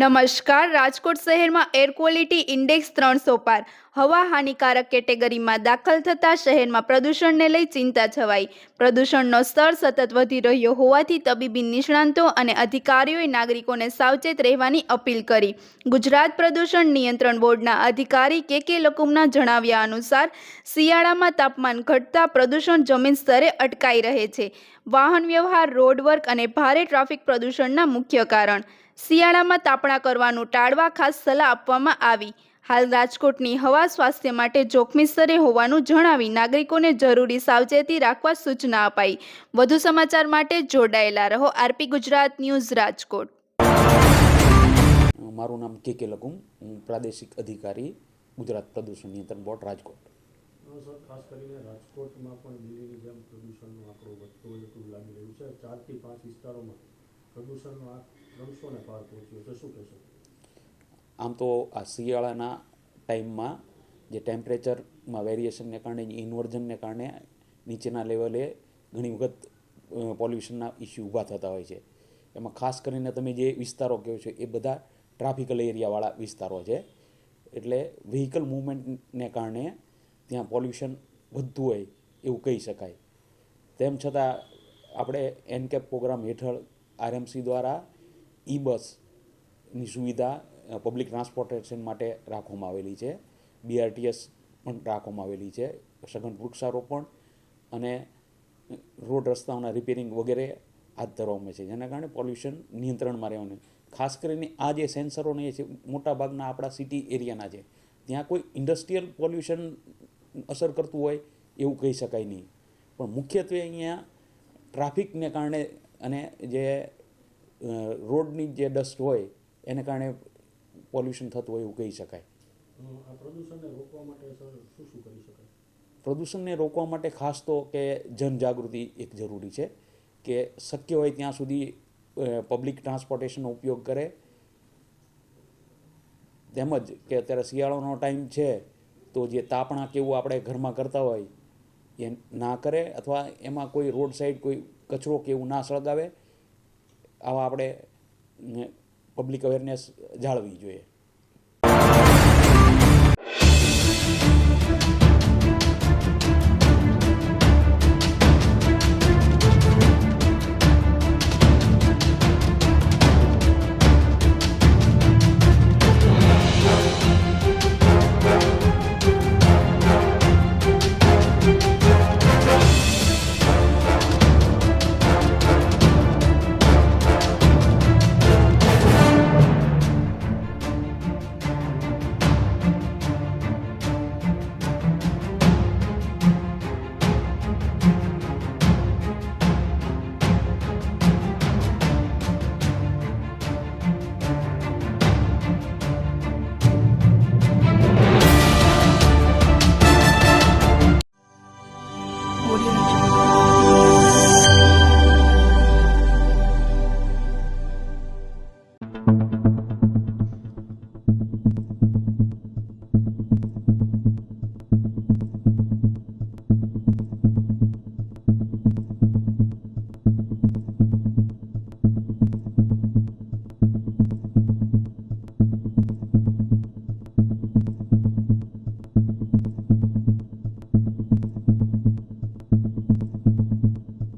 નમસ્કાર, રાજકોટ શહેરમાં air quality index ત્રણસો પાર. હવા હાનિકારક કેટેગરીમાં દાખલ થતાં શહેરમાં પ્રદૂષણને લઈ ચિંતા છવાઈ. પ્રદૂષણનો સ્તર સતત વધી રહ્યો હોવાથી તબીબી નિષ્ણાંતો અને અધિકારીઓએ નાગરિકોને સાવચેત રહેવાની અપીલ કરી. ગુજરાત પ્રદૂષણ નિયંત્રણ બોર્ડના અધિકારી કે કે લકુમના જણાવ્યા અનુસાર, શિયાળામાં તાપમાન ઘટતા પ્રદૂષણ જમીન સ્તરે અટકાઈ રહે છે. વાહન વ્યવહાર રોડ વર્ક અને ભારે ટ્રાફિક પ્રદૂષણના મુખ્ય કારણ. શિયાળામાં તાપણા કરવાનું ટાળવા ખાસ સલાહ આપવામાં આવી. હાલ રાજકોટની હવા સ્વાસ્થ્ય માટે જોખમી સ્તરે હોવાનું જણાવી નાગરિકોને જરૂરી સાવચેતી રાખવા સૂચના અપાઈ. વધુ સમાચાર માટે જોડાયેલા રહો આરપી ગુજરાત ન્યૂઝ રાજકોટ. મારું નામ કે કે લકુમ હું પ્રાદેશિક અધિકારી ગુજરાત પ્રદૂષણ નિયંત્રણ બોર્ડ રાજકોટ. ખાસ કરીને રાજકોટમાં પણ દિલ્હીની જેમ પ્રદૂષણનો આંકડો વધતો હોય તેવું લાગી રહ્યું છે. ચારથી પાંચ વિસ્તારોમાં કહેશો આમ તો આ શિયાળાના ટાઈમમાં જે ટેમ્પરેચરમાં વેરિએશનને કારણે ઇન્વર્ઝનને કારણે નીચેના લેવલે ઘણી વખત પોલ્યુશનના ઇસ્યુ ઊભા થતા હોય છે. એમાં ખાસ કરીને તમે જે વિસ્તારો કહો છો, એ બધા ટ્રાફિકલ એરિયાવાળા વિસ્તારો છે. એટલે વ્હીકલ મૂવમેન્ટને કારણે ત્યાં પોલ્યુશન વધતું હોય એવું કહી શકાય. તેમ છતાં આપણે એનકેપ પ્રોગ્રામ હેઠળ આરએમસી દ્વારા ઈ બસની સુવિધા પબ્લિક ટ્રાન્સપોર્ટેશન માટે રાખવામાં આવેલી છે. બીઆરટીએસ પણ રાખવામાં આવેલી છે. સઘન વૃક્ષારોપણ અને રોડ રસ્તાઓના રિપેરિંગ વગેરે હાથ ધરવામાં છે. જેના કારણે પોલ્યુશન નિયંત્રણમાં રહેવાનું ખાસ કરીને આ જે સેન્સરોને છે મોટાભાગના આપણા સિટી એરિયાના છે. ત્યાં કોઈ ઇન્ડસ્ટ્રીયલ પોલ્યુશન અસર કરતું હોય એવું કહી શકાય નહીં. પણ મુખ્યત્વે અહીંયા ટ્રાફિકને કારણે અને જે રોડની જે ડસ્ટ હોય એને કારણે પોલ્યુશન થતું હોય એવું કહી શકાય. પ્રદૂષણને રોકવા માટે ખાસ તો કે જનજાગૃતિ એક જરૂરી છે કે શક્ય હોય ત્યાં સુધી પબ્લિક ટ્રાન્સપોર્ટેશનનો ઉપયોગ કરે. તેમજ કે અત્યારે શિયાળાનો ટાઈમ છે તો જે તાપણા કેવું આપણે ઘરમાં કરતા હોય એ ના કરે અથવા એમાં કોઈ રોડ સાઈડ કોઈ કચરો કે એવું ના સળગાવે, આવા આપણે પબ્લિક અવેરનેસ જાળવવી જોઈએ.